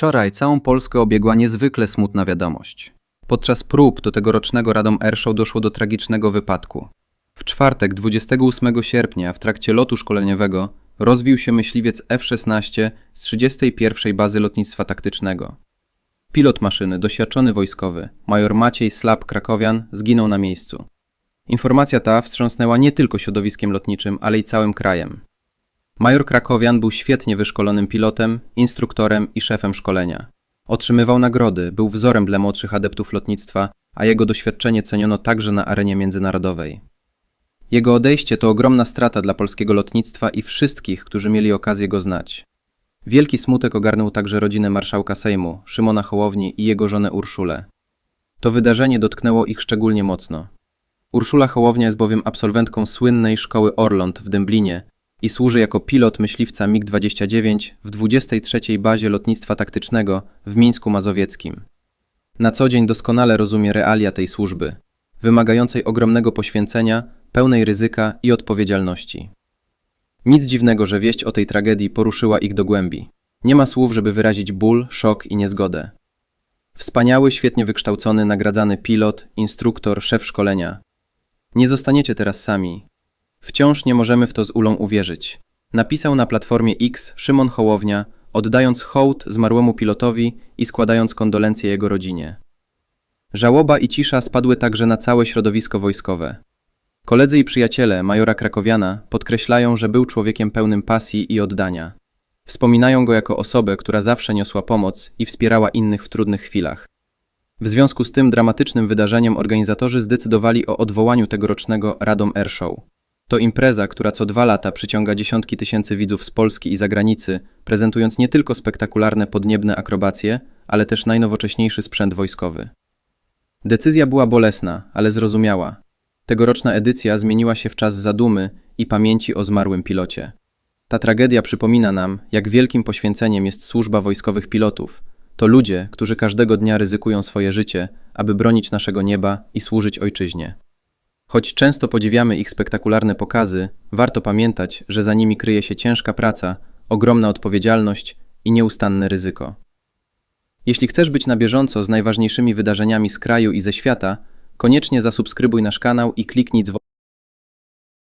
Wczoraj całą Polskę obiegła niezwykle smutna wiadomość. Podczas prób do tegorocznego Radom Airshow doszło do tragicznego wypadku. W czwartek, 28 sierpnia, w trakcie lotu szkoleniowego rozwił się myśliwiec F-16 z 31 Bazy Lotnictwa Taktycznego. Pilot maszyny, doświadczony wojskowy, major Maciej Slap Krakowian, zginął na miejscu. Informacja ta wstrząsnęła nie tylko środowiskiem lotniczym, ale i całym krajem. Major Krakowian był świetnie wyszkolonym pilotem, instruktorem i szefem szkolenia. Otrzymywał nagrody, był wzorem dla młodszych adeptów lotnictwa, a jego doświadczenie ceniono także na arenie międzynarodowej. Jego odejście to ogromna strata dla polskiego lotnictwa i wszystkich, którzy mieli okazję go znać. Wielki smutek ogarnął także rodzinę marszałka Sejmu, Szymona Hołowni i jego żonę Urszulę. To wydarzenie dotknęło ich szczególnie mocno. Urszula Hołownia jest bowiem absolwentką słynnej szkoły Orląt w Dęblinie i służy jako pilot myśliwca MiG-29 w 23. Bazie Lotnictwa Taktycznego w Mińsku Mazowieckim. Na co dzień doskonale rozumie realia tej służby, wymagającej ogromnego poświęcenia, pełnej ryzyka i odpowiedzialności. Nic dziwnego, że wieść o tej tragedii poruszyła ich do głębi. Nie ma słów, żeby wyrazić ból, szok i niezgodę. Wspaniały, świetnie wykształcony, nagradzany pilot, instruktor, szef szkolenia. Nie zostaniecie teraz sami. Wciąż nie możemy w to z ulą uwierzyć. Napisał na platformie X Szymon Hołownia, oddając hołd zmarłemu pilotowi i składając kondolencje jego rodzinie. Żałoba i cisza spadły także na całe środowisko wojskowe. Koledzy i przyjaciele majora Krakowiana podkreślają, że był człowiekiem pełnym pasji i oddania. Wspominają go jako osobę, która zawsze niosła pomoc i wspierała innych w trudnych chwilach. W związku z tym dramatycznym wydarzeniem organizatorzy zdecydowali o odwołaniu tegorocznego Radom Air Show. To impreza, która co dwa lata przyciąga dziesiątki tysięcy widzów z Polski i zagranicy, prezentując nie tylko spektakularne podniebne akrobacje, ale też najnowocześniejszy sprzęt wojskowy. Decyzja była bolesna, ale zrozumiała. Tegoroczna edycja zmieniła się w czas zadumy i pamięci o zmarłym pilocie. Ta tragedia przypomina nam, jak wielkim poświęceniem jest służba wojskowych pilotów. To ludzie, którzy każdego dnia ryzykują swoje życie, aby bronić naszego nieba i służyć ojczyźnie. Choć często podziwiamy ich spektakularne pokazy, warto pamiętać, że za nimi kryje się ciężka praca, ogromna odpowiedzialność i nieustanne ryzyko. Jeśli chcesz być na bieżąco z najważniejszymi wydarzeniami z kraju i ze świata, koniecznie zasubskrybuj nasz kanał i kliknij dzwonek.